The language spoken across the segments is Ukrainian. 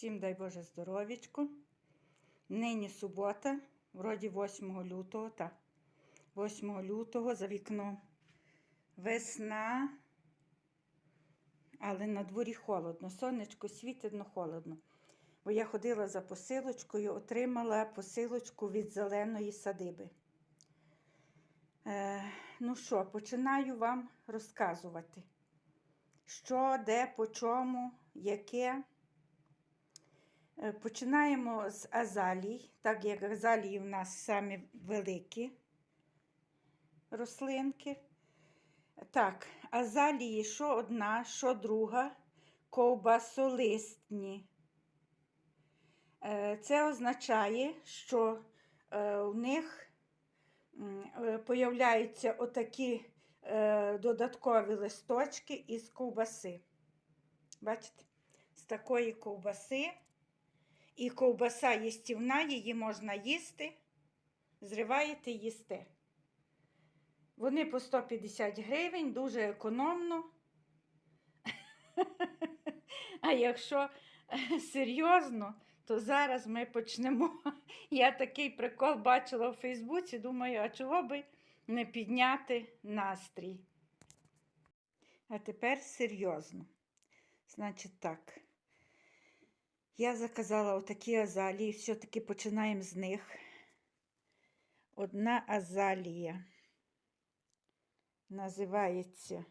Всім дай Боже здоров'ячку. Нині субота, вроді 8 лютого, так. 8 лютого за вікном весна, але на дворі холодно. Сонечко світить, но холодно. Бо я ходила за посилочкою, отримала посилочку від зеленої садиби. Е, ну що, починаю вам розказувати, що, де, по чому, яке. Е, Починаємо з азалій, так як азалії в нас самі великі рослинки. Так, азалії що одна, що друга, ковбасолистні. Е, Це означає, що е, у них появляються отакі додаткові листочки із ковбаси. Бачите? З такої ковбаси. І ковбаса їстівна, її можна їсти, зриваєте їсте. Вони по 150 гривень, дуже економно. А якщо серйозно, то зараз ми почнемо. Я такий прикол бачила у Фейсбуці, думаю, а чого би не підняти настрій? А тепер серйозно. Значить так. Я заказала отакі азалії, все-таки починаємо з них. Одна азалія називається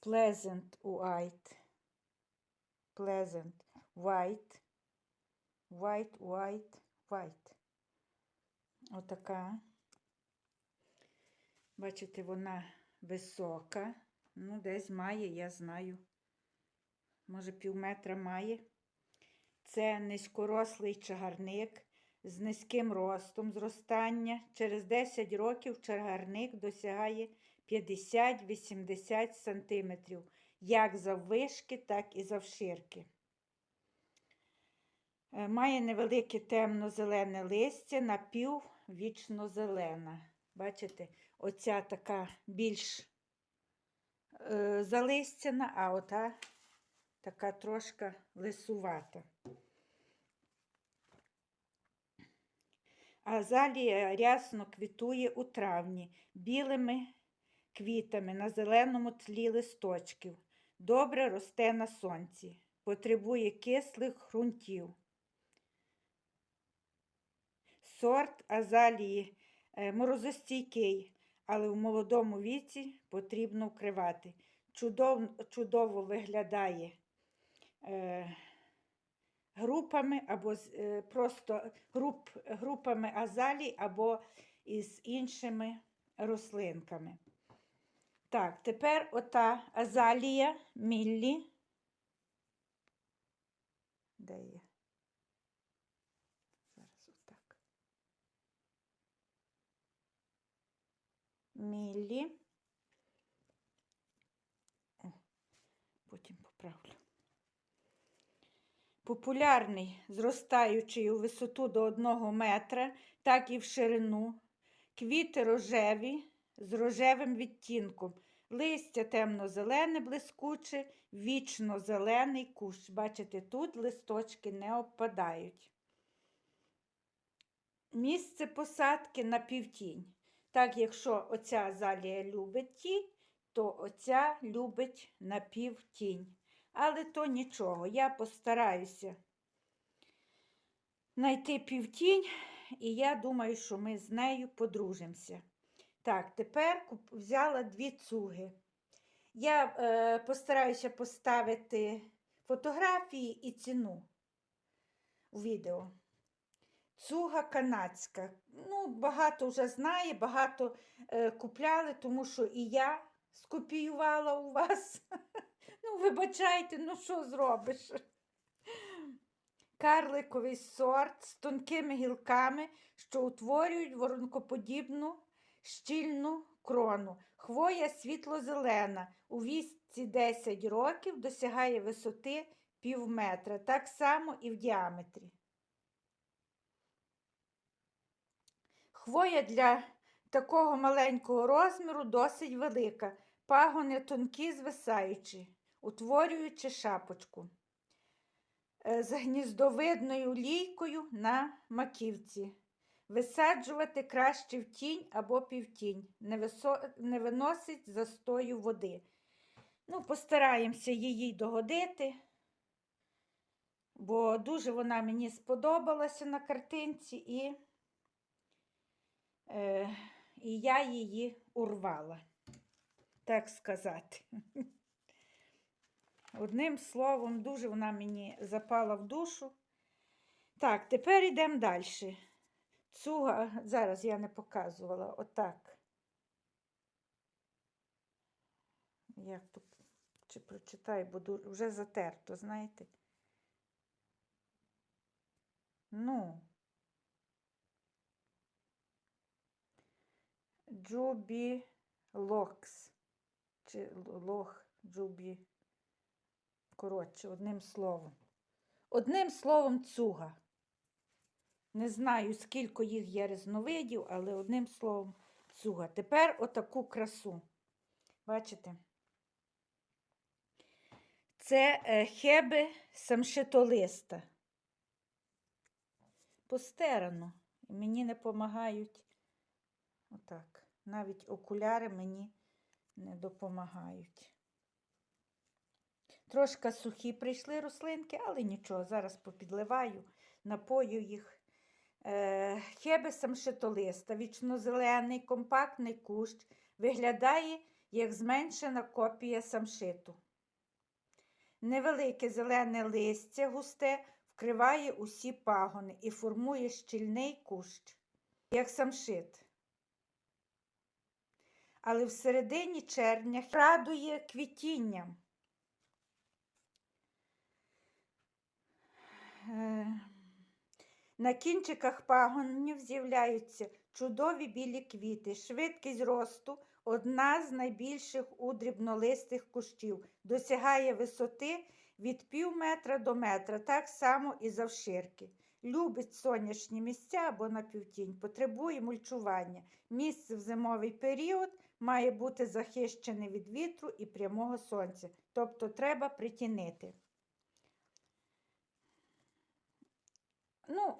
Pleasant White. Pleasant White. White, white, white. Отака. Бачите, вона висока. Ну, десь має, я знаю. Може, пів метра має. Це низькорослий чагарник з низьким ростом зростання. Через 10 років чагарник досягає 50-80 см, як заввишки, так і завширки. Е, Має невелике темно-зелене листя, напіввічно зелена. Бачите, оця така більш е, залистяна, а ота така трошки лисувата. Азалія рясно квітує у травні білими квітами на зеленому тлі листочків. Добре росте на сонці, потребує кислих ґрунтів. Сорт азалії е, морозостійкий, але в молодому віці потрібно вкривати. Чудово, чудово виглядає е, групами або е, просто груп, групами азалій або із іншими рослинками. Так, тепер ота азалія Міллі. Де є? Зараз отак. Міллі. О, потім поправлю. Популярний, зростаючий у висоту до 1 метра, так і в ширину. Квіти рожеві з рожевим відтінком. Листя темно-зелене, блискуче, вічно-зелений кущ. Бачите, тут листочки не опадають. Місце посадки на півтінь. Так, якщо оця азалія любить тінь, то оця любить на півтінь. Але то нічого, я постараюся знайти півтінь, і я думаю, що ми з нею подружимося. Так, тепер взяла дві цуги. Я е, постараюся поставити фотографії і ціну у відео. Цуга канадська. Ну, багато вже знає, багато е, купляли, тому що і я скопіювала у вас. Ну, вибачайте, ну що зробиш? Карликовий сорт з тонкими гілками, що утворюють воронкоподібну щільну крону. Хвоя світло-зелена. У вісці 10 років досягає висоти пів метра, так само і в діаметрі. Хвоя для такого маленького розміру досить велика. пагони тонкі звисаючі, утворюючи шапочку е, з гніздовидною лійкою на маківці. Висаджувати краще в тінь або півтінь, не, висо... не виносить застою води. Ну, постараємося її догодити, бо дуже вона мені сподобалася на картинці, і, і я її урвала, так сказати. Одним словом, дуже вона мені запала в душу. Так, тепер йдемо далі. Цуга, зараз я не показувала, отак. Як тут, чи прочитаю, бо вже затерто, знаєте. Ну. Джубі Локс. Чи лох, Джубі. Коротше, одним словом. Одним словом, цуга. Не знаю, скільки їх є різновидів, але одним словом, цуга. Тепер отаку красу. Бачите? Це е, хеби самшитолиста. Постерано. Мені не допомагають. Отак. Навіть окуляри мені не допомагають. Трошки сухі прийшли рослинки, але нічого, зараз попідливаю, напою їх. Е, Хеби самшитолиста, вічнозелений, компактний кущ, виглядає як зменшена копія самшиту. Невелике зелене листя густе вкриває усі пагони і формує щільний кущ, як самшит. Але в середині червня радує квітінням. Е, На кінчиках пагонів з'являються чудові білі квіти. Швидкість росту одна з найбільших у дрібнолистих кущів. Досягає висоти від пів метра до метра, так само і завширки. Любить сонячні місця або на півтінь, потребує мульчування. Місце в зимовий період має бути захищене від вітру і прямого сонця, тобто треба притінити. Ну,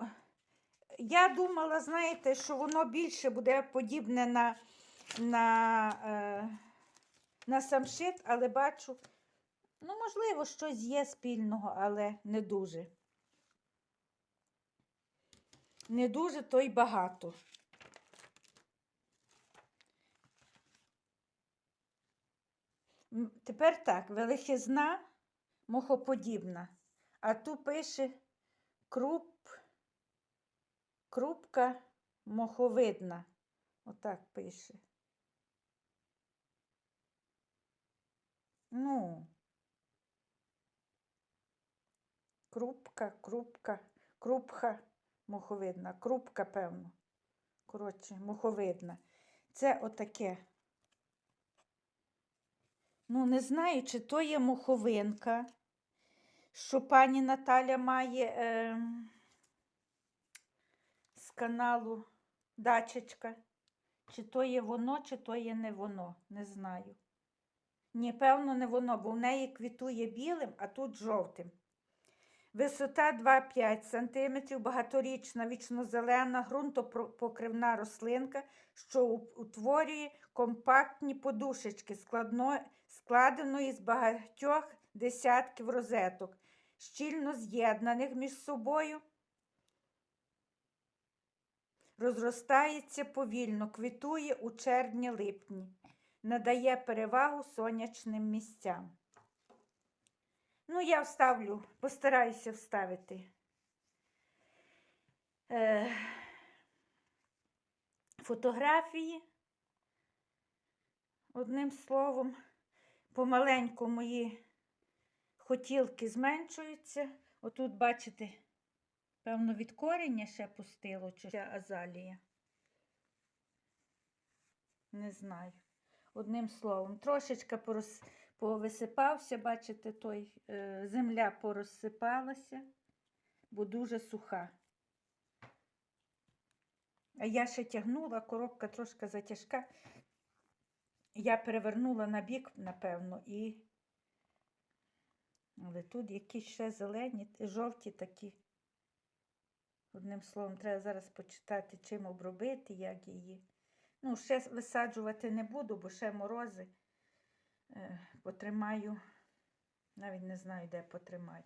я думала, знаєте, що воно більше буде подібне на, на, е, на самшит, але бачу, ну, можливо, щось є спільного, але не дуже. Не дуже, то й багато. Тепер так, величезна, мохоподібна, а тут пише круп, крупка моховидна. Отак пише. Ну, крупка, крупка, крупха моховидна, крупка, певно. Коротше, моховидна. Це отаке. Ну, не знаю, чи то є муховинка, що пані Наталя має е, з каналу Дачечка. Чи то є воно, чи то є не воно, не знаю. Ні, певно, не воно, бо в неї квітує білим, а тут жовтим. Висота 2,5 см, багаторічна вічнозелена, ґрунтопокривна рослинка, що утворює компактні подушечки, складеної з багатьох десятків розеток, щільно з'єднаних між собою. Розростається повільно, квітує у червні-липні, надає перевагу сонячним місцям. Ну, я вставлю, постараюся вставити. Е, фотографії. Одним словом, помаленьку мої хотілки зменшуються. Отут, бачите, певно, від корення ще пустило чи азалія. Не знаю. Одним словом, трошечка порос... повисипався, бачите, той е, земля порозсипалася, бо дуже суха. А я ще тягнула, коробка трошки затяжка. я перевернула на бік, напевно, і. Але тут якісь ще зелені, жовті такі. Одним словом, треба зараз почитати, чим обробити, як її. Ну, ще висаджувати не буду, бо ще морози. Е, потримаю, навіть не знаю, де потримаю.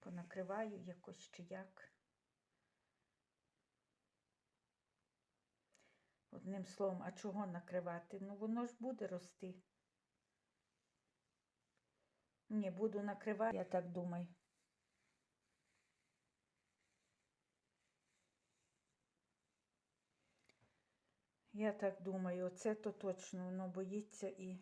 Понакриваю якось чи як. Одним словом, а чого накривати? Ну, воно ж буде рости. Ні, буду накривати, я так думаю. Я так думаю, оце то точно воно боїться і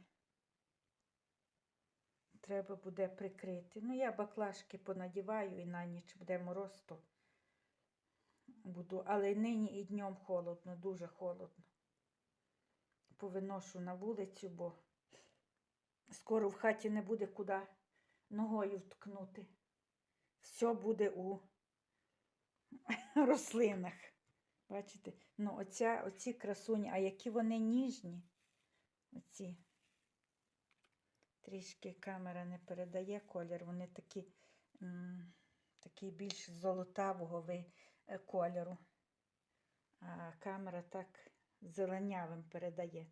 треба буде прикрити. Ну, я баклажки понадіваю і на ніч буде мороз, то буду. Але нині і днем холодно, дуже холодно. Повиношу на вулицю, бо скоро в хаті не буде куди ногою вткнути. Все буде у рослинах. Бачите? Ну, оця, оці красуні, а які вони ніжні. Оці. Трішки камера не передає колір, вони такі, такі більш золотавого е, кольору. А камера так зеленявим передає.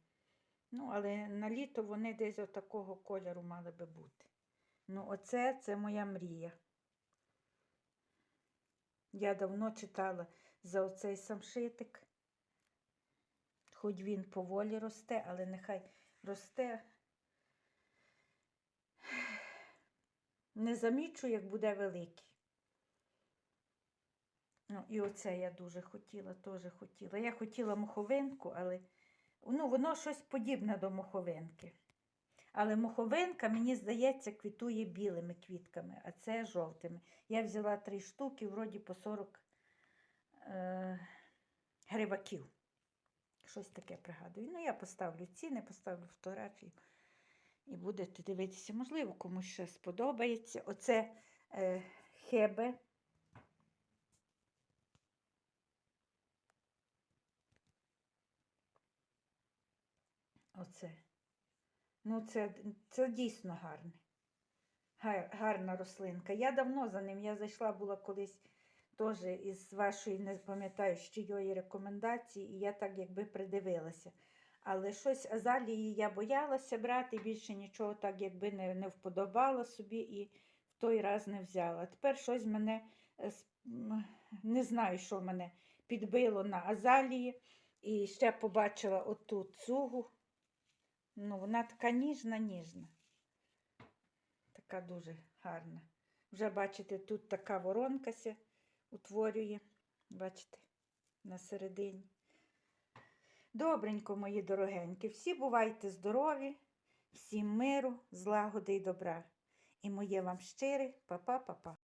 Ну, але на літо вони десь отакого кольору мали би бути. Ну, оце це моя мрія. Я давно читала за оцей самшитик. Хоч він поволі росте, але нехай росте. Не замічу, як буде великий. Ну, і оце я дуже хотіла, теж хотіла. Я хотіла моховинку, але ну, воно щось подібне до моховинки. Але моховинка, мені здається, квітує білими квітками, а це жовтими. Я взяла три штуки, вроді по 40 е, гриваків. Щось таке пригадую. Ну, я поставлю ціни, поставлю фотографію і будете дивитися. Можливо, комусь ще сподобається. Оце е, хебе. Оце. Ну, це, це дійсно гарне. Гар, гарна рослинка. Я давно за ним. Я зайшла була колись теж із вашої, не пам'ятаю, з чийої рекомендації, і я так якби придивилася. Але щось азалії я боялася брати, більше нічого так якби не, не вподобала собі і в той раз не взяла. Тепер щось мене е, не знаю, що мене підбило на азалії. І ще побачила оту цугу. Ну, вона така ніжна, ніжна. Така дуже гарна. Вже бачите, тут така воронкася утворює. Бачите, на середині. Добренько, мої дорогенькі, всі бувайте здорові, всім миру, злагоди і добра. І моє вам щире па-па-па-па.